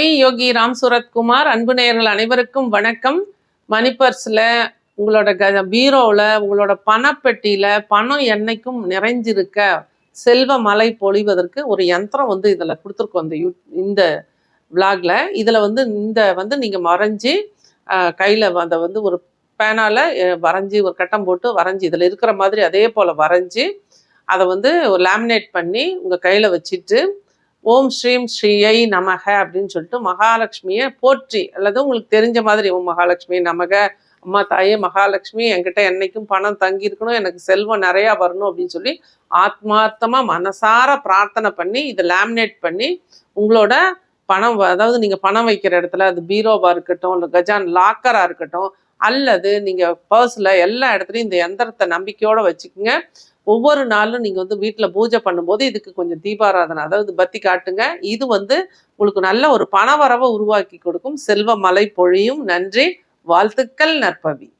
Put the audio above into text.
யோகி ராம் சூரத்குமார் அன்பு நேயர்கள் அனைவருக்கும் வணக்கம். மணிப்பர்ஸில் உங்களோட க பீரோவில் உங்களோட பணப்பெட்டியில் பணம் என்னைக்கும் நிறைஞ்சிருக்க செல்வ மலை பொழிவதற்கு ஒரு யந்திரம் வந்து இதில் கொடுத்துருக்கோம். இந்த யூ இந்த விளாகில் இதில் வந்து இந்த வந்து நீங்கள் வரைஞ்சி கையில் அதை வந்து ஒரு பேனால் வரைஞ்சி ஒரு கட்டம் போட்டு வரைஞ்சி இதில் இருக்கிற மாதிரி அதே போல் வரைஞ்சி அதை வந்து ஒரு லேமினேட் பண்ணி உங்கள் கையில் வச்சுட்டு ஓம் ஸ்ரீம் ஸ்ரீயை நமக அப்படின்னு சொல்லிட்டு மகாலட்சுமியை போற்றி அல்லது உங்களுக்கு தெரிஞ்ச மாதிரி ஓம் மகாலட்சுமி நமக அம்மா தாயே மகாலட்சுமி என்கிட்ட என்னைக்கும் பணம் தங்கி இருக்கணும் எனக்கு செல்வம் நிறையா வரணும் அப்படின்னு சொல்லி ஆத்மார்த்தமாக மனசார பிரார்த்தனை பண்ணி இதை லேமினேட் பண்ணி உங்களோட பணம் அதாவது நீங்கள் பணம் வைக்கிற இடத்துல அது பீரோவாக இருக்கட்டும் இல்லை கஜான் லாக்கராக இருக்கட்டும் அல்லது நீங்கள் பர்ஸில் எல்லா இடத்துலையும் இந்த எந்திரத்தை நம்பிக்கையோடு வச்சுக்கோங்க. ஒவ்வொரு நாளும் நீங்கள் வந்து வீட்டில் பூஜை பண்ணும்போது இதுக்கு கொஞ்சம் தீபாராதனை. அதாவது பத்தி காட்டுங்க. இது வந்து உங்களுக்கு நல்ல ஒரு பணவரவை உருவாக்கி கொடுக்கும். செல்வ மலை பொழியும். நன்றி. வாழ்த்துக்கள் நற்பவி.